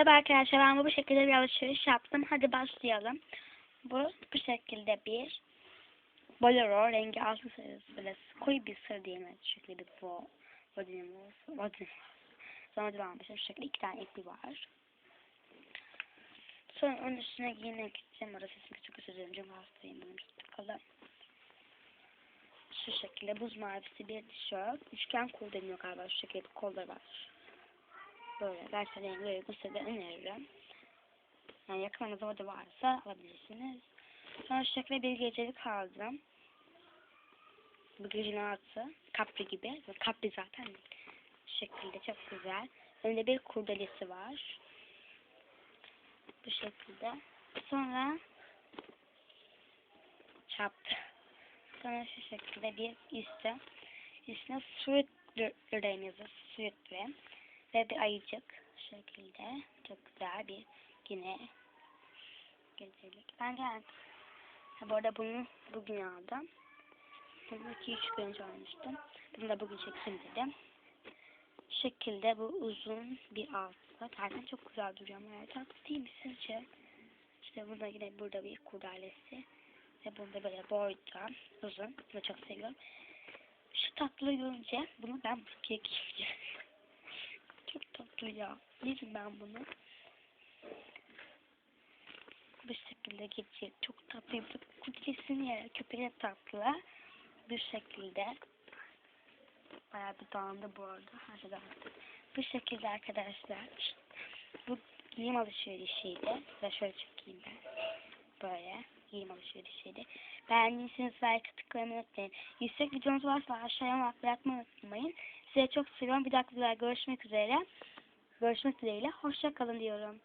Merhaba arkadaşlar ben bu şekilde bir alışveriş yaptım. Hadi başlayalım. Bu bu şekilde bir bolero rengi altın sarısı böyle koyu bir sarı şu şekilde bir bodrum olsun. Bodrum. Sonra devam edelim. Şu şekilde iki tane ipi var. Sonra onun üstüne giymek için orası sesimi çok özür dilerim. Çok hastayım. Benim bakalım. Şu şekilde buz mavisi bir tişört. Üçgen kol deniyor galiba. Şu şekilde bir kolları var. Böyle gerçekten rengi uygun size öneririm. Yani yakınınızda orada varsa alabilirsiniz. Sonra şu şekilde bir gecelik aldım. Bu gecenin altı. Capri gibi. Capri zaten. Şu şekilde çok güzel. Önünde bir kurdelesi var. Bu şekilde. Sonra çaptı. Sonra şu şekilde bir üstü. Üstüne sweet yazıyor. Sweet ve bir ayıcık şekilde çok güzel bir yine gecelik. Ben geldim. Ha, bu arada bunu bugün aldım. Bunu 2-3 gün önce almıştım. Bunu da bugün çeksin dedim. Şu şekilde bu uzun bir altı. Zaten çok güzel duruyor ama yani tatlı değil mi sizce? İşte burada yine burada bir kurdalesi. Ve burada böyle boyda uzun. Bunu çok seviyorum. Şu tatlıyı görünce bunu ben buraya ya. Yerim ben bunu. Bu şekilde geçecek. Çok tatlı. Kutesini yer. Köpeğe tatlı. Bu şekilde. Bayağı bir dağındı bu arada. Her şey dağındı. Bu şekilde arkadaşlar. Bu giyim alışverişiydi. Ve şöyle çekeyim ben. Böyle giyim alışverişiydi. Beğendiyseniz like tıklamayı unutmayın. Yüksek videonuz varsa aşağıya bırakmayı unutmayın. Size çok seviyorum. Bir videoda görüşmek üzere. Görüşmek dileğiyle. Hoşça kalın diyorum.